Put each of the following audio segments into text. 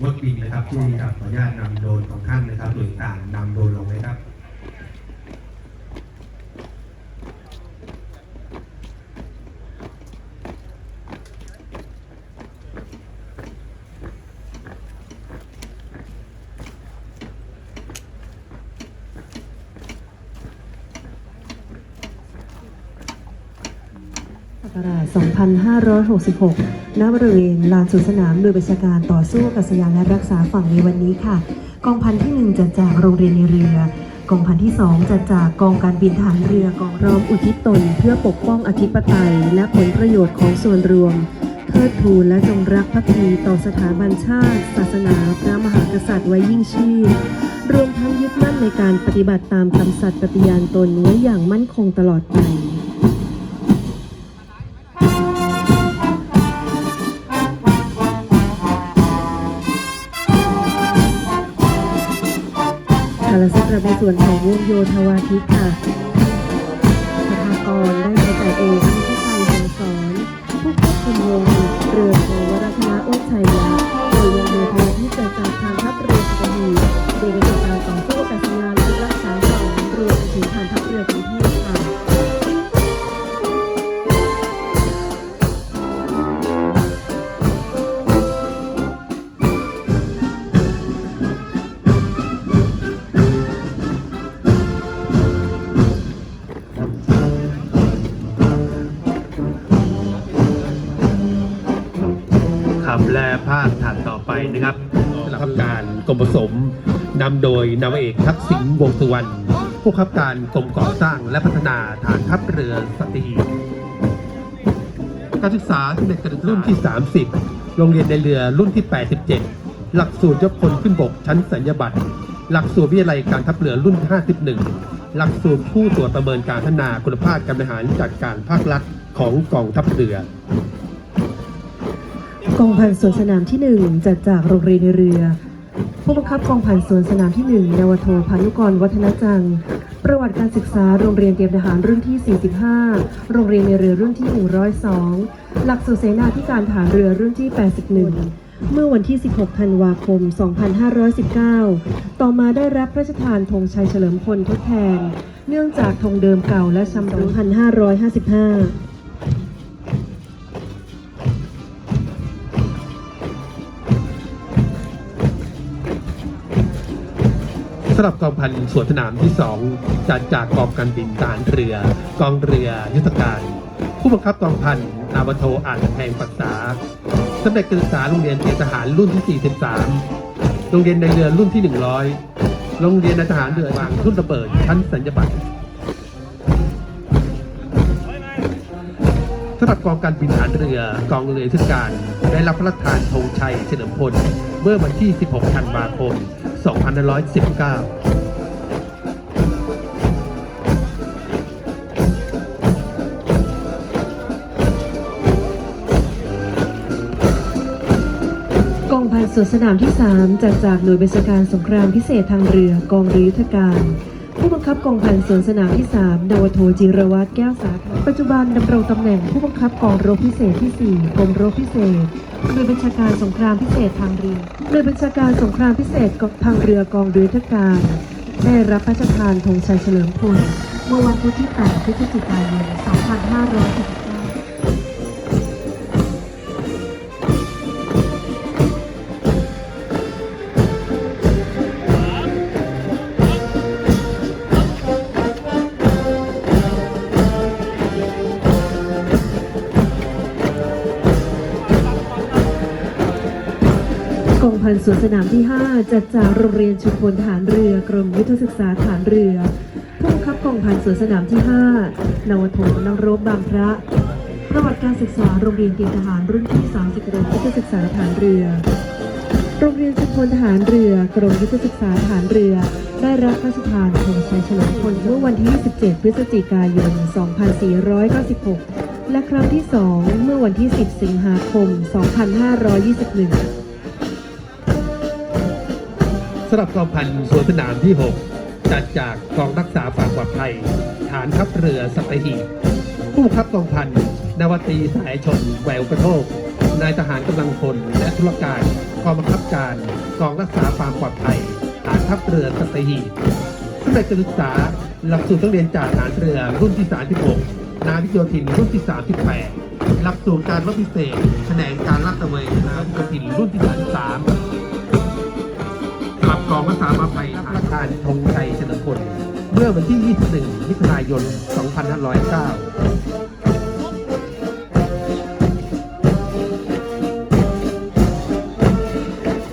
งดบินนะครับที่จะขออนุญาตนำโดรนของท่านนะครับโดยต่างนำโดรนลงนะครับ ศักราช 2566 ณ บริเวณลานสวนสนามโดยบัญชาการต่อสู้กาศยานและรักษาฝั่งในวันนี้ค่ะ กองพันที่ 1จัดจากโรงเรียนในเรือ กองพันที่ 2จัดจากกองการบินทหารเรือกองร้อมอุทิศตน เพื่อปกป้องอธิปไตย และผลประโยชน์ของส่วนรวม เทิดทูนและจงรักภักดีต่อสถาบันชาติ ศาสนา พระมหากษัตริย์ไว้ยิ่งชีพรวมทั้งยึดมั่นในการปฏิบัติตามคำสัตย์ปฏิญาณตนไว้อย่างมั่นคงตลอดไป ค่ะและสำหรับในส่วนของวงโยธวาทิตค่ะสภากรได้ประกาศเองที่ชัยหงสอนผู้ควบคุมวงเรือโทวรัตนาโอชัยยะโดยวงโยธวาทิตจะจากทางทัพเรือสัตหีบโดยเป็นการต่อสู้อากาศยานและรักษาฝั่งรวมไปถึงฐานทัพเรือกรุงเทพับและภาคถัดต่อไปนะครับสำหรับการกรมผสมนำโดยนาวเอกทักษิณวงสุวรรณผู้ขับการกรมก่อสร้างและพัฒนาฐานทัพเรือสตีการศึกษาที่ในรุ่นที่ 30 โรงเรียนในเรือรุ่นที่ 87 หลักสูตรยกพลขึ้นบกชั้นสัญญาบัตร หลักสูตรวิทยาลัยการทัพเรือรุ่น 51 หลักสูตรผู้ตรวจประเมินการพัฒนาคุณภาพการบริหารจัดการภาครัฐของกองทัพเรือ กองพันสวนสนามที่ 1 จัดจากโรงเรียนเรือ ผู้บังคับกองพันสวนสนามที่ 1 นาวโทพานุกรวัฒนจัง ประวัติการศึกษาโรงเรียนเตรียมทหารรุ่นที่ 45 โรงเรียนในเรือรุ่นที่ 102 หลักสูตรเสนาธิการฐานเรือรุ่นที่ 81 เมื่อวันที่ 16 ธันวาคม 2519 ต่อมาได้รับพระราชทานธงชัยเฉลิมพลทดแทน เนื่องจากธงเดิมเก่าและชำรุด2555ำหรับกองพันสวนสนามที่2จัดจากกองการบินทหารเรือ กองเรือยุทธการ ผู้บังคับกองพันนาวโทอานแห่งปรักษาสำเร็จการศึกษาโรงเรียนเตรียมทหารรุ่นที่ 43 โรงเรียนในเรือรุ่นที่ 100 โรงเรียนนายทหารเรือวางทุ่นระเบิดชั้นสัญญาบัตร สำหรับกองการบินทหารเรือกองเรือยุทธการได้รับพระราชทานธงชัยเฉลิมพล เมื่อวันที่ 16 ธันวาคม 2519กองพันสวนสนามที่ 3จัดจากหน่วยบัญชาการสงครามพิเศษทางเรือกองเรือยุทธการ ผู้บังคับกองพันสวนสนามที่3ดาวโทจิรวัตรแก้วสาขาปัจจุบันดำรงตำแหน่งผู้บังคับกองรบพิเศษที่ 4 กรมรบพิเศษหน่วยบัญชาการสงครามพิเศษทางเรือหน่วยบัญชาการสงครามพิเศษกองทางเรือกองเรือยุทธการได้รับพระราชทานธงชัยเฉลิมพลเมื่อวันพุธที่ 8 พฤศจิกายน 2569 พันสวนสนามที่ 5 จัดจากโรงเรียนชุมพลฐานเรือกรมยุทธศึกษาฐานเรือ ผู้บังคับกองพันสวนสนามที่ 5 นวโทนรบบางพระ ประวัติการศึกษาโรงเรียนเตรียมทหารรุ่นที่30กรมยุทธศึกษาฐานเรือ โรงเรียนชุมพลทหารเรือกรมยุทธศึกษาฐานเรือ ได้รับพระราชทานธงชัยเฉลิมพลเมื่อวันที่ 27 พฤศจิกายน 2496 และครั้งที่ 2 เมื่อวันที่ 10 สิงหาคม 2521 สำหรับกองพันสวนสนามที่ 6 จัดจากกองรักษาความปลอดภัย ฐานทัพเรือสัตหีบผู้บับกองพันนาวตีสายชนแหววกระโทกนายทหารกำลังพลและธุรการกองบังคับการกองรักษาความปลอดภัยฐานทัพเรือสัตหีบสำเร็จการศึกษาหลักสูตรต้องเรียนจากฐานเรือรุ่นที่ 36 นาวิกโยธินรุ่นที่ 38 หลักสูตรการรบพิเศษแผนงการลาดตระเวนนาวิกโยธินรุ่นที่ 33 กองรักษาความปลอดภัยประทานธงชัยเฉลิมพลเมื่อวันที่ 21 มิถุนายน 2509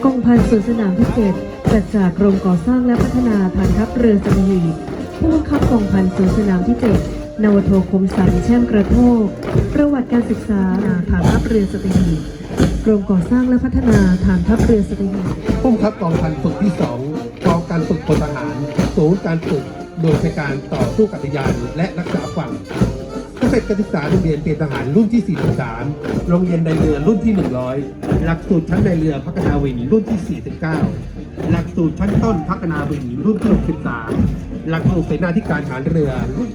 กองพันสวนสนามที่เจ็ดจัดจากกรมก่อสร้างและพัฒนาฐานทัพเรือสัตหีบผู้บังคับกองพันสวนสนามที่เจ็ดนวโทคมสันแช่มกระโทกประวัติการศึกษาฐานทัพเรือสัตหีบ รมก่อสร้างและพัฒนาฐานทัพเรือสัตหีบผู้บังคับกองพันฝึกที่2กองการฝึกพลทหารศูนย์การฝึกโดยในการต่อสู้กับยานและรักษาฝั่งสำเร็จการศึกษาโรงเรียนเตรียมทหารรุ่นที่ 43 โรงเรียนในเรือรุ่นที่ 100 หลักสูตรชั้นในเรือพัฒนาวินรุ่นที่ 49 หลักสูตรชั้นต้นพัฒนาวินรุ่นที่ 63 หลักสูตรเสนาธิการฐานเรือรุ่น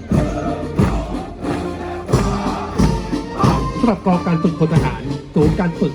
สำหรับกองการฝึกพลทหารศูนย์การฝึก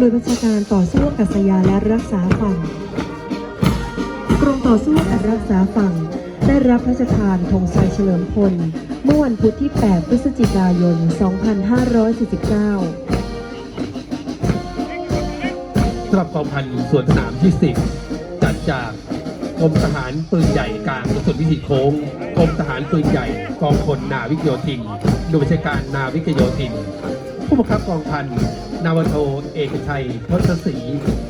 หน่วยบัญชาการต่อสู้อากาศยานและรักษาฝั่ง กรมต่อสู้และรักษาฝั่ง ได้รับพระราชทานธงชัยเฉลิมพล เมื่อวันพุธที่ 8 พฤศจิกายน 2549สำหรับกองพันส่วนสนามที่ 10 จัดจากกรมทหารปืนใหญ่กลางกระสุนวิถีโค้งกรมทหารปืนใหญ่กองพลนาวิกโยธินโดยบัญชาการนาวิกโยธิน ผู้บังคับกองพัน นาวโทเอกชัยทศศรี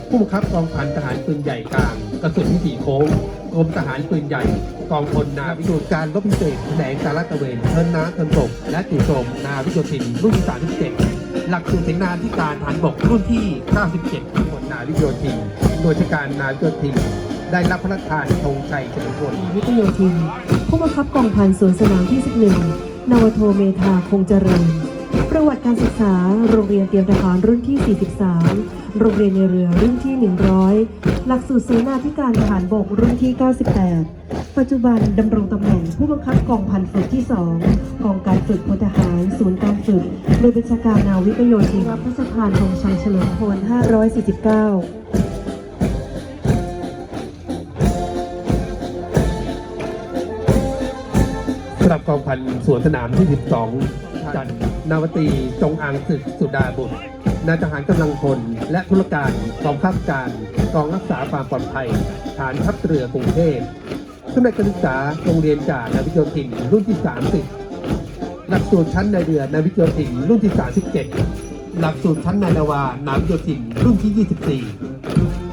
ผู้บังคับกองพันทหารปืนใหญ่กลางกระสุนวิถีโค้งกรมทหารปืนใหญ่ กองพลนาวิโยการรบพิเศษแผนงการลาดตะเวนเทินน้ำเทินบกและจู่โจมนาวิโยธินรุ่นที่37หลักสูตรเสนาธิการฐานบกรุ่นที่ 97ทั้งหมดนาวิโยธินโดยการนาวิโยธินได้รับพระราชทานธงชัยเฉลิมพลวิทโยธิน ผู้บังคับกองพันสวนสนามที่ 11นาวโทเมธาคงเจริญ ประวัติการศึกษา โรงเรียนเตรียมทหารรุ่นที่ 43 โรงเรียนในเรือรุ่นที่ 100 หลักสูตรเสนาธิการทหารบกรุ่นที่ 98 ปัจจุบันดำรงตำแหน่งผู้บังคับกองพันฝึกที่ 2 กองการฝึกพลทหาร ศูนย์การฝึกโดยบัญชาการนาวิกโยธินรับพระราชทานธงชัยเฉลิมพล 549สำหรับกองพันสวนสนามที่ 12 จัด นาวตีจงอางศึกสุดาบุตรนายทหารกำลังพลและธุรการกองข้าการกองรักษาความปลอดภัย ฐานทัพเรือกรุงเทพสำเร็จการศึกษาโรงเรียนจ่านาวิโยธินรุ่นที่ 30 หลักสูตรชั้นในเรือนาวิโยธินรุ่นที่ 37 หลักสูตรชั้นในนาวานาวิโยธินรุ่นที่ 24